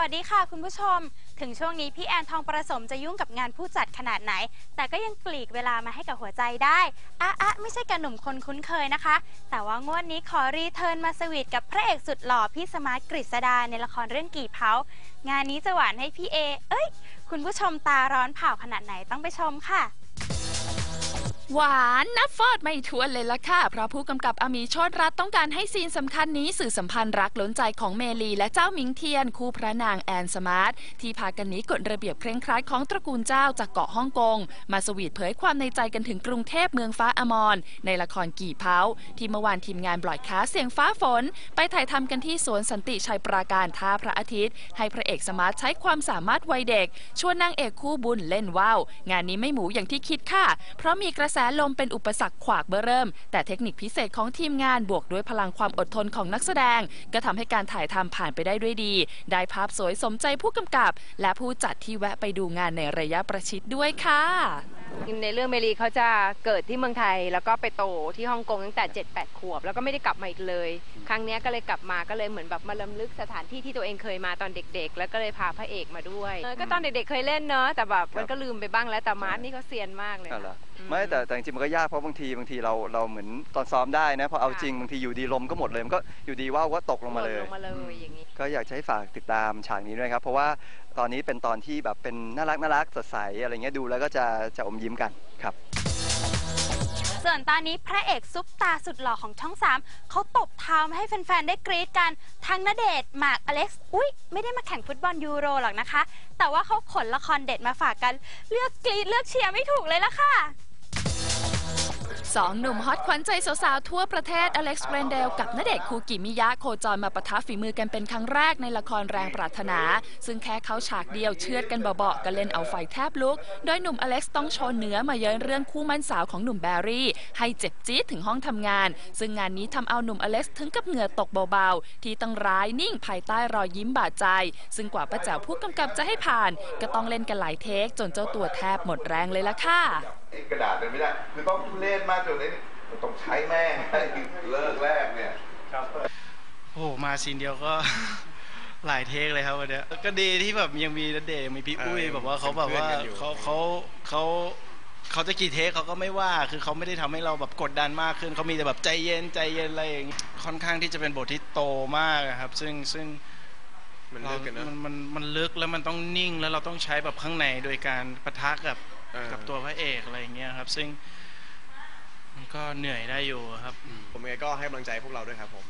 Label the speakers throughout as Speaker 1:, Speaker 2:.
Speaker 1: วัสดีค่ะคุณผู้ชม ถึงช่วงนี้พี่แอนทองประสมจะยุ่งกับงานผู้จัดขนาดไหน แต่ก็ยังปลีกเวลามาให้กับหัวใจได้อะอะไม่ใช่กับหนุ่มคนคุ้นเคยนะคะ แต่ว่างวดนี้ขอรีเทิร์นมาสวีทกับพระเอกสุดหล่อพี่สมาร์ทกฤษดาในละครเรื่องกี่เผางานนี้จะหวานให้พี่เอ เอ้ย คุณผู้ชมตาร้อนเผาขนาดไหนต้องไปชมค่ะ
Speaker 2: หวานนับฟอดไม่ทวนเลยละค่ะ เพราะผู้กำกับอามีโชตรัฐต้องการให้ซีนสำคัญนี้สื่อสัมพันธ์รักล้นใจของเมลีและเจ้ามิงเทียน คู่พระนางแอนสมาร์ทที่พากันนี้กฎระเบียบเคร่งครัดของตระกูลเจ้าจากเกาะฮ่องกง มาสวีทเผยความในใจกันถึงกรุงเทพเมืองฟ้าอมรในละครกี่เผาที่เมื่อวานทีมงานบลอยคาเสียงฟ้าฝน ไปถ่ายทำกันที่สวนสันติชัยปราการท่าพระอาทิตย์ ให้พระเอกสมาร์ทใช้ความสามารถวัยเด็กชวนนางเอกคู่บุญเล่นว่าวงานนี้ไม่หมูอย่างที่คิดค่ะ เพราะมีกระแสลมเป็นอุปสรรคขวากเบ้อเริ่ม แต่เทคนิคพิเศษของทีมงานบวกด้วยพลังความอดทนของนักแสดง ก็ทำให้การถ่ายทำผ่านไปได้ด้วยดี ได้ภาพสวยสมใจผู้กำกับ และผู้จัดที่แวะไปดูงานในระยะประชิดด้วยค่ะ
Speaker 3: ในเรื่องเมลีเขาจะเกิดที่เมืองไทย แล้วก็ไปโตที่ฮ่องกงตั้งแต่ 7-8 ขวบ แล้วก็ไม่ได้กลับมาอีกเลย ครั้งเนี้ยก็เลยกลับมาก็เลยเหมือนแบบมาลำลึกสถานที่ที่ตัวเองเคยมาตอนเด็ก ๆ แล้วก็เลยพาพระเอกมาด้วยเออก็ตอนเด็กๆเคยเล่นเนอะแต่แบบมันก็ลืมไปบ้างแล้วแต่มาร์ทนี่เขาเซียนมากเลย
Speaker 4: อ๋อเหรอ
Speaker 3: อืม
Speaker 4: ไม่แต่แต่จริงๆมันก็ยากเพราะบางทีบางทีเราเราเหมือนตอนซ้อมได้นะพอเอา
Speaker 3: ค่ะ
Speaker 4: จริงบางทีอยู่ดีลมก็หมดเลยมันก็อยู่ดีว่าวก็ตกลงมาเลย
Speaker 3: ลงมาเลยอย่างนี้
Speaker 4: ก็อยากจะให้ฝากติดตามฉากนี้ด้วยครับ เพราะว่าตอนนี้เป็นตอนที่แบบเป็นน่ารักน่ารักสดใสอะไรเงี้ยดูแล้วก็จะจะอมยิ้มกันครับ
Speaker 1: ส่วนตอนนี้พระเอกซุปตาสุดหล่อของช่อง3เขาตบเท้ามาให้แฟนๆ ได้กรี๊ดกัน ทั้งณเดชน์หมากอเล็กซ์ อุ๊ย ไม่ได้มาแข่งฟุตบอลยูโรหรอกนะคะ แต่ว่าเขาขนละครเด็ดมาฝากกัน เลือกกรี๊ดเลือกเชียร์ไม่ถูกเลยละค่ะ
Speaker 2: สองหนุ่มฮอตขวัญใจสาวๆ ทั่วประเทศอเล็กซ์เบรนเดลกับณเดชน์คูกิมิยะโคจรมาปะทะฝีมือกันเป็นครั้งแรกในละครแรงปรารถนา ซึ่งแค่เขาฉากเดียวเชือดกันเบาๆก็เล่นเอาไฟแทบลุก โดยหนุ่มอเล็กซ์ต้องโชว์เนื้อมาเย้ยเรื่องคู่มั่นสาวของหนุ่มแบรี่ ให้เจ็บจี๊ดถึงห้องทำงาน ซึ่งงานนี้ทำเอาหนุ่มอเล็กซ์ถึงกับเหงื่อตกเบาๆ ที่ต้องร้ายนิ่งภายใต้รอยยิ้มบาดใจ ซึ่งกว่าป้าแจ๋วผู้กำกับจะให้ผ่าน ก็ต้องเล่นกันหลายเทค จนเจ้าตัวแทบหมดแรงเลยละค่ะ
Speaker 5: ไอ้กระดาษเนี่ยไม่ได้ คือต้องทุเรศมากจนไอ้นี่มันต้องใช้แม่งให้เลิกแรกเนี่ย
Speaker 6: โอ้โหมาซีนเดียวก็ หลายเทคเลยครับวันเนี้ยก็ดีที่แบบยังมีนัดเดชน์มีพี่อุ้ย
Speaker 5: เออ
Speaker 6: แบบว่าเขาแบบว่า
Speaker 5: เป็นเพื่อนกันอยู่
Speaker 6: เขาเขาเขาเขาจะกี่เทคเขาก็ไม่ว่าคือเขาไม่ได้ทำให้เราแบบกดดันมากขึ้นเขามีแต่แบบใจเย็นใจเย็นอะไรอย่างงี้ค่อนข้างที่จะเป็นบทที่โตมากอะครับ ซึ่งซึ่ง
Speaker 7: มันลึกกัน
Speaker 6: เรา
Speaker 7: เนอะ
Speaker 6: มันมันมันลึกแล้วมันต้องนิ่งแล้วเราต้องใช้แบบข้างในโดยการปะทะกับ
Speaker 7: เออ
Speaker 6: กับตัวพระเอกอะไรอย่างเงี้ยครับ ซึ่ง มันก็เหนื่อยได้อยู่ครับ
Speaker 7: ผมยังไงก็ให้กำลังใจพวกเราด้วยครับผม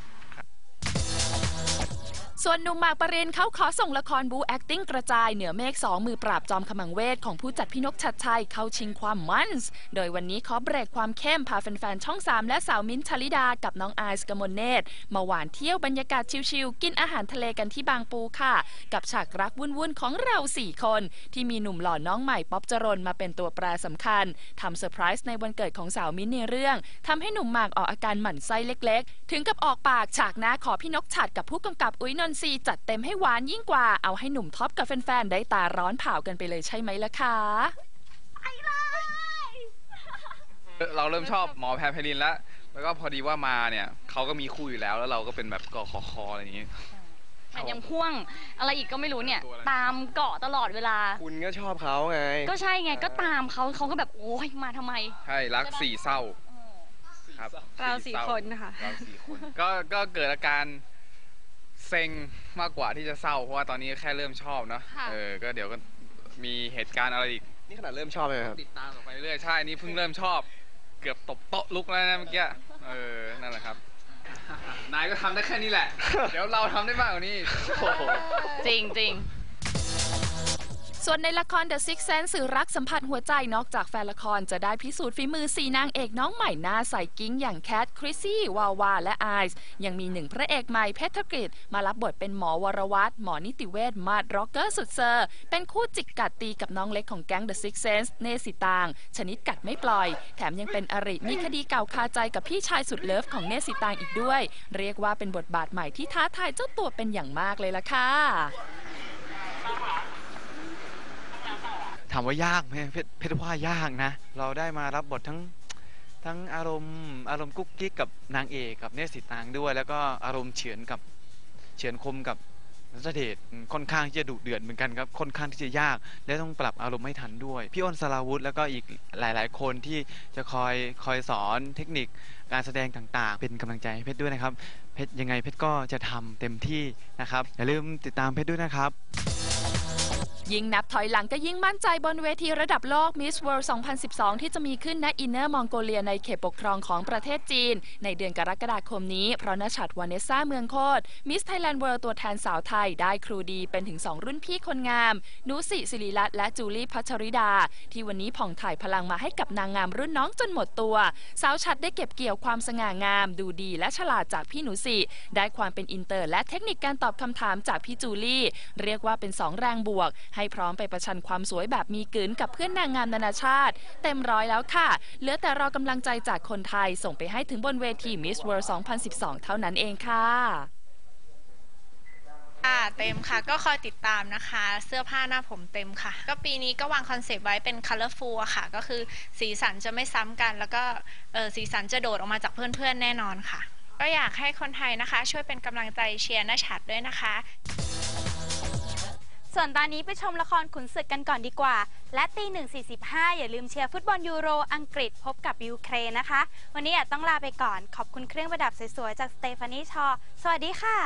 Speaker 2: ส่วนหนุ่มหมากปรินเขาขอส่งละครบู acting กระจายเหนือเมฆสองมือปราบจอมขมังเวทของผู้จัดพี่นกชัดชัยเข้าชิงความมันส์โดยวันนี้ขอเบรกความเข้มพาแฟนๆ ช่อง 3 และสาวมิ้นท์ชลิดากับน้องไอซ์กมลเนตรมาหวานเที่ยวบรรยากาศชิลๆกินอาหารทะเลกันที่บางปูค่ะ กับฉากรักวุ่นๆ ของเรา 4 คน ที่มีหนุ่มหล่อน้องใหม่ป๊อบจรนมาเป็นตัวแปรสำคัญทำเซอร์ไพรส์ในวันเกิดของสาวมิ้นในเรื่องทำให้หนุ่มหมากออกอาการหมั่นไส้เล็ก ๆ ถึงกับออกปากฉากหน้าขอพี่นกฉัดกับผู้กำกับอุ้ยนนทรีจัดเต็มให้หวานยิ่งกว่า เอาให้หนุ่มท็อปกับแฟนๆ ได้ตาร้อนเผากันไปเลยใช่ไหมล่ะคะ
Speaker 8: เราเริ่มชอบหมอแพรไพลินแล้ว แล้วก็พอดีว่ามาเนี่ยเขาก็มีคู่อยู่แล้ว แล้วเราก็เป็นแบบกอคอคออะไรอย่างงี้
Speaker 9: แถมยังพ่วงอะไรอีกก็ไม่รู้เนี่ย ตามเกาะตลอดเวลา
Speaker 7: คุณก็ชอบเขาไง
Speaker 9: ก็ใช่ไงก็ตามเขาเขาก็แบบโอ้ยมาทำไม
Speaker 8: ใช่รักสี่เศร้าครับ
Speaker 3: เราสี่
Speaker 8: ศร้
Speaker 3: คนนะคะ
Speaker 8: เราสี่คน ก็ก็เกิดอาการ เซ็งมากกว่าที่จะเศร้าเพราะว่าตอนนี้แค่เริ่มชอบเนอะ
Speaker 9: ค่ะ
Speaker 8: เออก็เดี๋ยวก็มีเหตุการณ์อะไรอีก
Speaker 7: นี่ขนาดเริ่มชอบเลยครับ
Speaker 8: ติดตามต่อไปเรื่อยๆใช่นี่เพิ่งเริ่มชอบ เกือบตบโต๊ะลุกแล้วนะเมื่อกี้เออนั่นแหละครับ นายก็ทำได้แค่นี้แหละ เดี๋ยวเราทำได้มากกว่านี้
Speaker 9: จริงจริง
Speaker 2: ส่วนในละคร The Six Sense สื่อรักสัมผัสหัวใจนอกจากแฟนละครจะได้พิสูจน์ฝีมือสีนางเอกน้องใหม่หน้าใสกิ้งอย่างแคท คริสซี่ วาวา และไอซ์ยังมีหนึ่งพระเอกใหม่เพชรกฤษมารับบทเป็นหมอวรวัตรหมอนิติเวชมาดร็อกเกอร์สุดเซอร์ เป็นคู่จิกกัดตีกับน้องเล็กของแก๊ง The Six Sense เนสิตาง ชนิดกัดไม่ปล่อย แถมยังเป็นอริมีคดีเก่าคาใจกับพี่ชายสุดเลิฟของเนสิตางอีกด้วย เรียกว่าเป็นบทบาทใหม่ที่ท้าทายเจ้าตัวเป็นอย่างมากเลยล่ะค่ะ
Speaker 10: ถามว่ายากไหมเพชรเพชรว่ายากนะ เราได้มารับบททั้งทั้งอารมณ์อารมณ์กุ๊กกิ๊กกับนางเอกกับเนสิตางด้วย แล้วก็อารมณ์เฉือนกับเฉือนคมกับรัชเดชค่อนข้างที่จะดุเดือดเหมือนกันครับค่อนข้างที่จะยาก และต้องปรับอารมณ์ให้ทันด้วย พี่อ้นสราวุธแล้วก็อีกหลาย ๆ คนที่จะคอยคอยสอนเทคนิคการแสดงต่างๆ เป็นกำลังใจให้เพชรด้วยนะครับ เพชรยังไงเพชรก็จะทำเต็มที่นะครับอย่าลืมติดตามเพชรด้วยนะครับ
Speaker 2: ยิ่งนับถอยหลังก็ยิ่งมั่นใจบนเวทีระดับโลก Miss World 2012 ที่จะมีขึ้นณอินเนอร์มองโกเลียในเขตปกครองของประเทศจีน ในเดือนกรกฎาคมนี้ เพราะนชัดวาเนสซ่าเมืองโคตร Miss Thailand World ตัวแทนสาวไทย ได้ครูดีเป็นถึง 2 รุ่นพี่คนงาม นุสิศิริรัตน์และจูลี่พัชริดา ที่วันนี้ผ่องถ่ายพลังมาให้กับนางงามรุ่นน้องจนหมดตัว สาวชัดได้เก็บเกี่ยวความสง่างาม ดูดีและฉลาดจากพี่หนูสิได้ความเป็นอินเตอร์ และเทคนิคการตอบคำถามจากพี่จูลี่ เรียกว่าเป็นสองแรงบวกใให้พร้อมไปประชันความสวยแบบมีกลืนกับเพื่อนนางงามนานาชาติ เต็มร้อยแล้วค่ะ เหลือแต่รอกำลังใจจากคนไทยส่งไปให้ถึงบนเวที Miss World 2012 เท่านั้นเองค่ะ
Speaker 11: ค่ะเต็มค่ะก็คอยติดตามนะคะ เสื้อผ้าหน้าผมเต็มค่ะ ก็ปีนี้ก็วางคอนเซปต์ไว้เป็น colorful ค่ะ ก็คือสีสันจะไม่ซ้ำกัน แล้วก็เออสีสันจะโดดออกมาจากเพื่อนๆแน่นอนค่ะ ก็อยากให้คนไทยนะคะ ช่วยเป็นกำลังใจเชียร์น้าฉัดด้วยนะคะ
Speaker 1: ส่วนตอนนี้ไปชมละครขุนศึกกันก่อนดีกว่า และตีหนึ่งสี่สิบห้าอย่าลืมเชียร์ฟุตบอลยูโรอังกฤษพบกับยูเครนนะคะ วันนี้อาจต้องลาไปก่อนขอบคุณเครื่องประดับสวยๆจากสเตฟานีชอ สวัสดีค่ะ